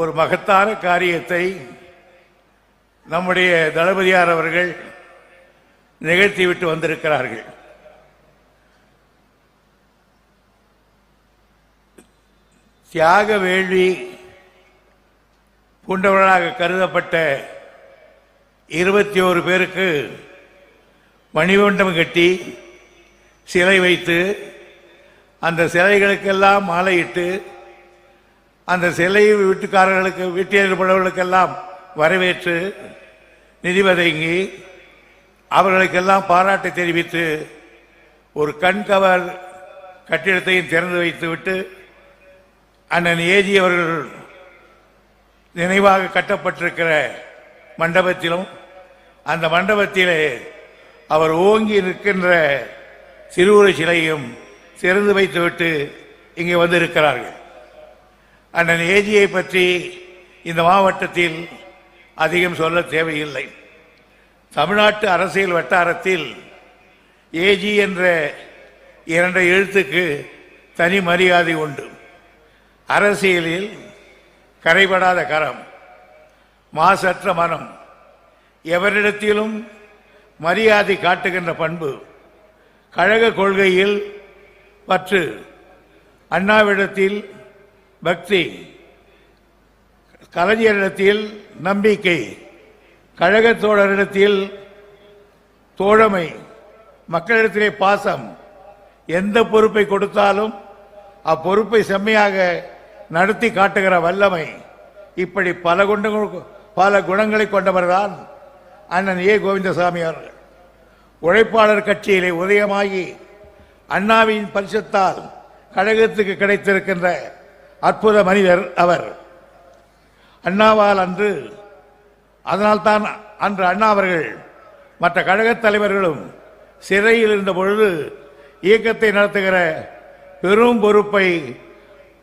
ஒரு மகத்தான காரியத்தை நம்முடைய தளபதியார் அவர்கள் நிகழ்த்திவிட்டு வந்திருக்கிறார்கள். தியாக வேள்வி பூண்டவர்களாக கருதப்பட்ட இருபத்தி ஓரு பேருக்கு மணிமண்டபம் கட்டி சிலை வைத்து அந்த சிலைகளுக்கெல்லாம் மாலையிட்டு அந்த சிலை வீட்டுக்காரர்களுக்கு வீட்டியர்களுக்கெல்லாம் வரவேற்று நிதி வதங்கி அவர்களுக்கெல்லாம் பாராட்டை தெரிவித்து ஒரு கண்கவர் கட்டிடத்தையும் திறந்து வைத்துவிட்டு அண்ணன் ஏஜி அவர்கள் நினைவாக கட்டப்பட்டிருக்கிற மண்டபத்திலும் அந்த மண்டபத்திலே அவர் ஓங்கி நிற்கின்ற சிறுவுரை சிலையும் திறந்து வைத்துவிட்டு இங்கே வந்திருக்கிறார்கள். அண்ணன் ஏஜியை பற்றி இந்த மாவட்டத்தில் அதிகம் சொல்ல தேவையில்லை. தமிழ்நாட்டு அரசியல் வட்டாரத்தில் ஏஜி என்ற இரண்டு எழுத்துக்கு தனி மரியாதை உண்டு. அரசியலில் கரைபடாத கரம் மாசற்ற மனம் எவரிடத்திலும் மரியாதை காட்டுகின்ற பண்பு கழக கொள்கையில் பற்று அண்ணாவிடத்தில் பக்தி கலைஞரிடத்தில் நம்பிக்கை கழகத் தோழரிடத்தில் தோழமை மக்களிடத்திலே பாசம் எந்த பொறுப்பை கொடுத்தாலும் அப்பொறுப்பை செம்மையாக நடத்தி காட்டுகிற வல்லமை இப்படி பல குண்டங்கள் பல குணங்களை கொண்டவர்தான் அண்ணன் ஏ. கோவிந்தசாமி அவர்கள். உழைப்பாளர் கட்சியிலே உதயமாகி அண்ணாவின் பரிசத்தால் கழகத்துக்கு கிடைத்திருக்கின்ற அற்புத மனிதர் அவர். அண்ணாவால் அன்று அதனால்தான் அன்று அண்ணா அவர்கள் மற்ற கழகத் தலைவர்களும் சிறையில் இருந்த பொழுது இயக்கத்தை நடத்துகிற பெரும் பொறுப்பை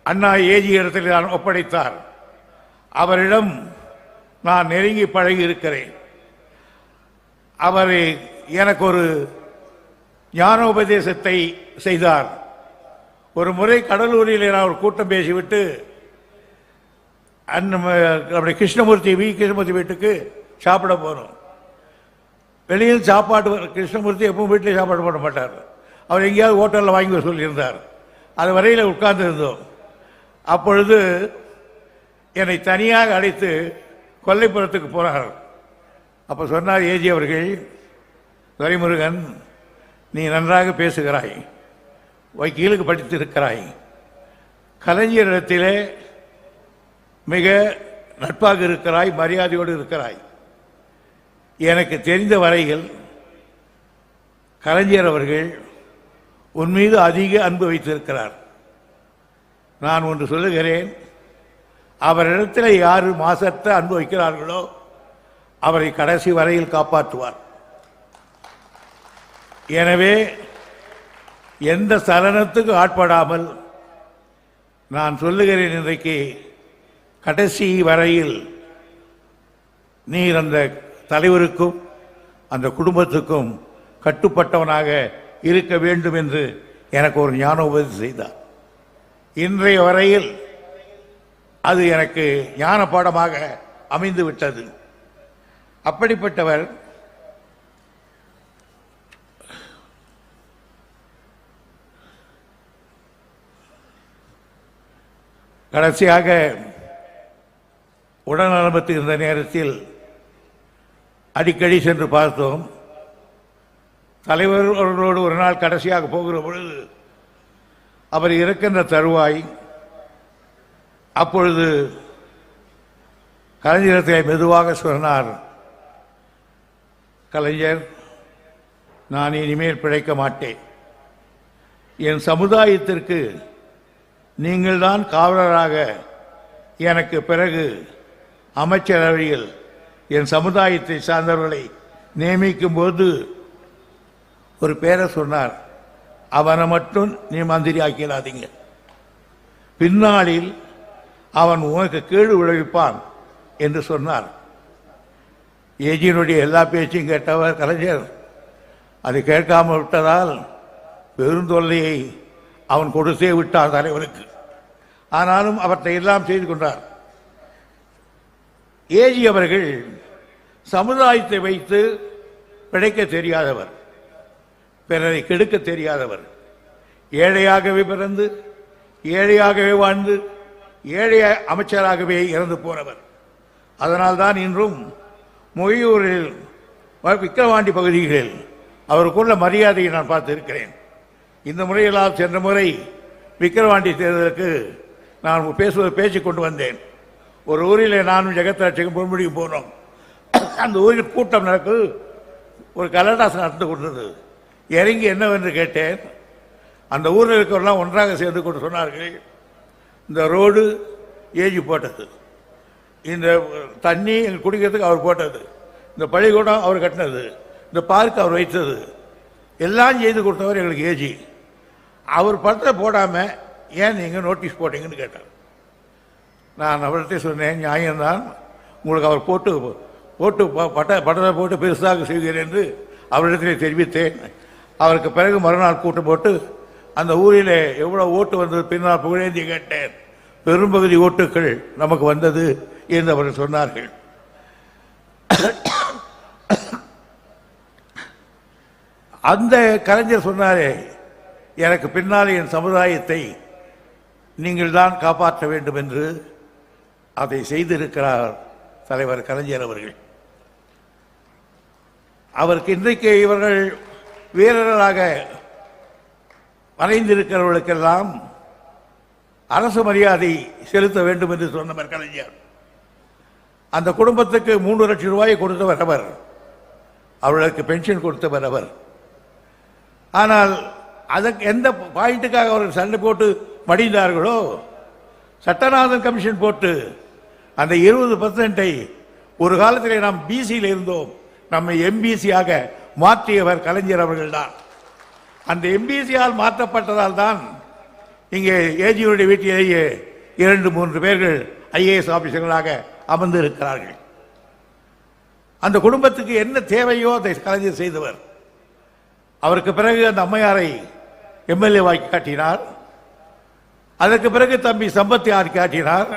அண்ணா ஏஜி இடத்தில் நான் ஒப்படைத்தார். அவரிடம் நான் நெருங்கி பழகி இருக்கிறேன். அவர் எனக்கு ஒரு ஞானோபதேசத்தை செய்தார். ஒரு முறை கடலூரில் நான் ஒரு கூட்டம் பேசிவிட்டு அண்ணன் நம்முடைய கிருஷ்ணமூர்த்தி வி. கிருஷ்ணமூர்த்தி வீட்டுக்கு சாப்பிட போகிறோம் வெளியில் சாப்பாடு கிருஷ்ணமூர்த்தி எப்பவும் வீட்டில் சாப்பாடு போட மாட்டார். அவர் எங்கேயாவது ஹோட்டலில் வாங்கி வர சொல்லியிருந்தார். அது வரையில் உட்கார்ந்துருந்தோம். அப்பொழுது என்னை தனியாக அழைத்து கொல்லைப்புறத்துக்கு போனார் அப்போ சொன்னார் ஏஜி அவர்கள் துரைமுருகன் நீ நன்றாக பேசுகிறாய். வக்கீலுக்கு படித்திருக்கிறாய். கலைஞரிடத்திலே மிக நட்பாக இருக்கிறாய் மரியாதையோடு இருக்கிறாய். எனக்கு தெரிந்த வரையில் கலைஞர் அவர்கள் உன் மீது அதிக அன்பு வைத்திருக்கிறார். நான் ஒன்று சொல்லுகிறேன் அவரிடத்தில் யார் மாசற்ற அன்பு வைக்கிறார்களோ அவரை கடைசி வரையில் காப்பாற்றுவார். எனவே எந்த சலனத்துக்கு ஆட்படாமல் நான் சொல்லுகிறேன் இன்றைக்கு கடைசி வரையில் நீர் அந்த தலைவருக்கும் அந்த குடும்பத்துக்கும் கட்டுப்பட்டவனாக இருக்க வேண்டும் என்று எனக்கு ஒரு ஞான செய்தார். இன்றைய வரையில் அது எனக்கு ஞான பாடமாக அமைந்து விட்டது அப்படிப்பட்டவர் கடைசியாக உடல்நலமத்து இருந்த நேரத்தில் அடிக்கடி சென்று பார்த்தோம். தலைவர் அவர்களோடு ஒரு நாள் கடைசியாக போகிற பொழுது அவர் இருக்கின்ற தருவாய் அப்பொழுது கலைஞரத்தை மெதுவாக சொன்னார் கலைஞர் நான் இனிமேல் பிழைக்க மாட்டேன். என் சமுதாயத்திற்கு நீங்கள்தான் காவலராக எனக்கு பிறகு அமைச்சரவையில் என் சமுதாயத்தை சார்ந்தவர்களை நியமிக்கும் போது ஒரு பேரை சொன்னார் அவனை மட்டும் நீ மந்திரி ஆக்கிடாதீங்க. பின்னாளில் அவன் உனக்கு கேடு விளைவிப்பான் என்று சொன்னார். ஏஜியினுடைய எல்லா பேச்சையும் கேட்டவர் கலைஞர். அதை கேட்காமல் விட்டதால் பெருந்தொல்லையை அவன் கொடுத்தே விட்டார் தலைவருக்கு ஆனாலும் அவற்றை எல்லாம் செய்து கொண்டார். ஏஜி அவர்கள் சமுதாயத்தை வைத்து பிழைக்க தெரியாதவர். பிறரை கெடுக்க தெரியாதவர். ஏழையாகவே பிறந்து ஏழையாகவே வாழ்ந்து ஏழை அமைச்சராகவே இறந்து போனவர். அதனால்தான் இன்றும் மொழியூரில் விக்கிரவாண்டி பகுதிகளில் அவருக்குள்ள மரியாதையை நான் பார்த்திருக்கிறேன். இந்த முறையெல்லாம் சென்ற முறை விக்கிரவாண்டி தேர்தலுக்கு நான் பேசுவது பேச்சு கொண்டு வந்தேன். ஒரு ஊரில் நானும் ஜெகத்ராட்சிக்கும் பொன்முடியும் போனோம். அந்த ஊரில் கூட்டம் நடக்கு ஒரு கலடாசம் நடந்து கொண்டது இறங்கி என்னவென்று கேட்டேன். அந்த ஊரில் இருக்கிறவெல்லாம் ஒன்றாக சேர்ந்து கொண்டு சொன்னார்கள் இந்த ரோடு ஏஜி போட்டது. இந்த தண்ணி எங்கள் குடிக்கிறதுக்கு அவர் போட்டது. இந்த பள்ளிக்கூடம் அவர் கட்டினது. இந்த பார்க் அவர் வைத்தது. எல்லாம் செய்து கொடுத்தவர் எங்களுக்கு ஏஜி. அவர் படத்தை போடாமல் ஏன் நீங்கள் நோட்டீஸ் போட்டீங்கன்னு கேட்டார். நான் அவர்கிட்ட சொன்னேன் நியாயம்தான். உங்களுக்கு அவர் போட்டு போட்டு பட்ட பட்டத்தை போட்டு பெருசாக செய்கிறேன் என்று அவரிடத்திலே தெரிவித்தேன். அவருக்கு பிறகு மறுநாள் கூட்டம் போட்டு அந்த ஊரில் எவ்வளோ ஓட்டு வந்தது? பின்னால் புகழேந்தி கேட்டேன். பெரும்பகுதி ஓட்டுகள் நமக்கு வந்தது என்று அவர்கள் சொன்னார்கள். அந்த கலைஞர் சொன்னாரே எனக்கு பின்னால் என் சமுதாயத்தை நீங்கள் தான் காப்பாற்ற வேண்டும் என்று அதை செய்திருக்கிறார் தலைவர் கலைஞர் அவர்கள். அவருக்கு இன்றைக்கு இவர்கள் வீரர்களாக மறைந்திருக்கிறவர்களுக்கெல்லாம் அரசு மரியாதை செலுத்த வேண்டும் என்று சொன்னவர் கலைஞர். அந்த குடும்பத்துக்கு மூன்று லட்சம் ரூபாயை கொடுத்தவர் அவர். அவர்களுக்கு பென்ஷன் கொடுத்தவர் அவர். ஆனால் அதற்கு எந்த பாயிண்ட்டுக்காக அவர்கள் சண்டை போட்டு மடிந்தார்களோ சட்டநாதன் கமிஷன் போட்டு அந்த இருபது பர்சன்டை ஒரு காலத்தில் நாம் பிசியில் இருந்தோம். நம்மை எம்பிசியாக மாற்றியவர் கலைஞர் அவர்கள்தான். அந்த எம்பிசியால் மாற்றப்பட்டதால் தான் இங்கே ஏஜியுடைய வீட்டிலேயே இரண்டு மூன்று பேர்கள் ஐஏஎஸ் ஆபீசர்களாக அமர்ந்து இருக்கிறார்கள் அந்த குடும்பத்துக்கு என்ன தேவையோ அதை கலைஞர் செய்தவர். அவருக்கு பிறகு அந்த அம்மையாரை எம்எல்ஏ வாக்கி காட்டினார். அதற்கு பிறகு தம்பி சம்பத்தி யார் காட்டினார்.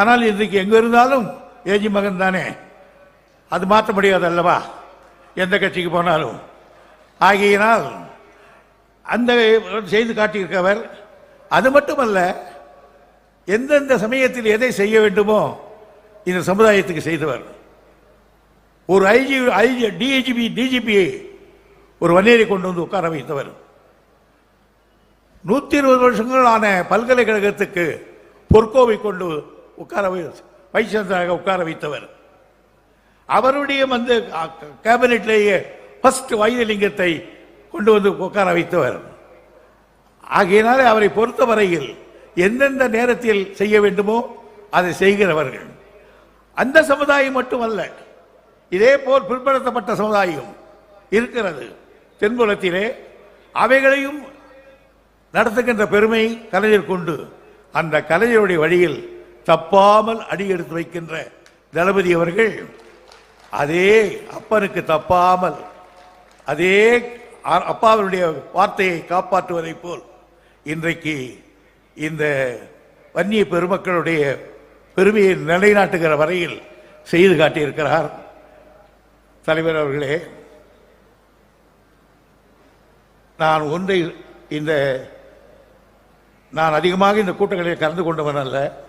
ஆனால் இன்றைக்கு எங்க இருந்தாலும் ஏஜி மகன் தானே. அது மாற்ற முடியாது அல்லவா? எந்த கட்சிக்கு போனாலும். ஆகையினால் அந்த செய்து காட்டியிருக்கவர். அது மட்டுமல்ல எந்தெந்த சமயத்தில் எதை செய்ய வேண்டுமோ இந்த சமுதாயத்துக்கு செய்தவர். ஒரு ஐஜி ஐஜி டிஜிபி டிஜிபியை ஒரு வன்னியரை கொண்டு வந்து உட்கார வைத்தவர். நூற்றி இருபது வருஷங்கள் ஆன பல்கலைக்கழகத்துக்கு பொற்கோவை கொண்டு உட்கார வை வைசந்தராக உட்கார வைத்தவர். அவருடைய வந்து கேபினெட்லேயே ஃபர்ஸ்ட் வைரலிங்கத்தை கொண்டு வந்து உட்கார வைத்தவர். ஆகையினாலே அவரை பொறுத்தவரையில் எந்தெந்த நேரத்தில் செய்ய வேண்டுமோ அதை செய்கிறவர்கள். அந்த சமுதாயம் மட்டுமல்ல இதே போல் பிற்படுத்தப்பட்ட சமுதாயம் இருக்கிறது. தென்புலத்திலே அவைகளையும் நடத்துகின்ற பெருமை கலைஞர் கொண்டு அந்த கலைஞருடைய வழியில் தப்பாமல் அடி எடுத்து வைக்கின்ற தளபதி அவர்கள் அதே அப்பனுக்கு தப்பாமல் அதே அப்பாவினுடைய வார்த்தையை காப்பாற்றுவதைப் போல் இன்றைக்கு இந்த வன்னிய பெருமக்களுடைய பெருமையை நிலைநாட்டுகிற வரையில் செய்து காட்டியிருக்கிறார். தலைவர் அவர்களே நான் ஒன்றை இந்த நான் அதிகமாக இந்த கூட்டங்களில் கலந்து கொண்டவன் அல்ல.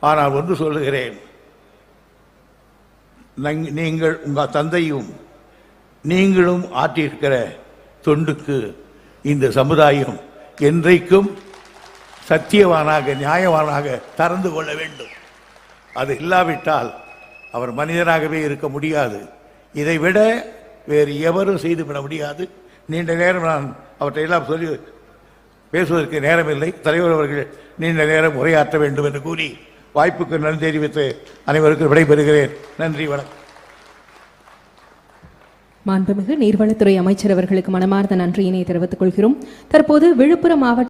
ஆனால் ஒன்று சொல்லுகிறேன். நங்- நீங்கள் உங்கள் தந்தையும் நீங்களும் ஆற்றியிருக்கிற தொண்டுக்கு இந்த சமுதாயம் என்றைக்கும் சத்தியவானாக நியாயவானாக தறந்து கொள்ள வேண்டும். அது இல்லாவிட்டால் அவர் மனிதனாகவே இருக்க முடியாது. இதை விட வேறு எவரும் செய்துவிட முடியாது. நீண்ட நேரம் நான் அவற்றை எல்லாம் சொல்லி பேசுவதற்கு நேரமில்லை. தலைவர் அவர்கள் நீண்ட நேரம் உரையாற்ற வேண்டும் என்று கூறி வாய்ப்புக்கு நன்றி தெரிவித்து அனைவருக்கும் விடைபெறுகிறேன். நன்றி வணக்கம். மாண்புமிகு நீர்வளத்துறை அமைச்சர் அவர்களுக்கு மனமார்ந்த நன்றியினை தெரிவித்துக் கொள்கிறோம். தற்போது விழுப்புரம் மாவட்ட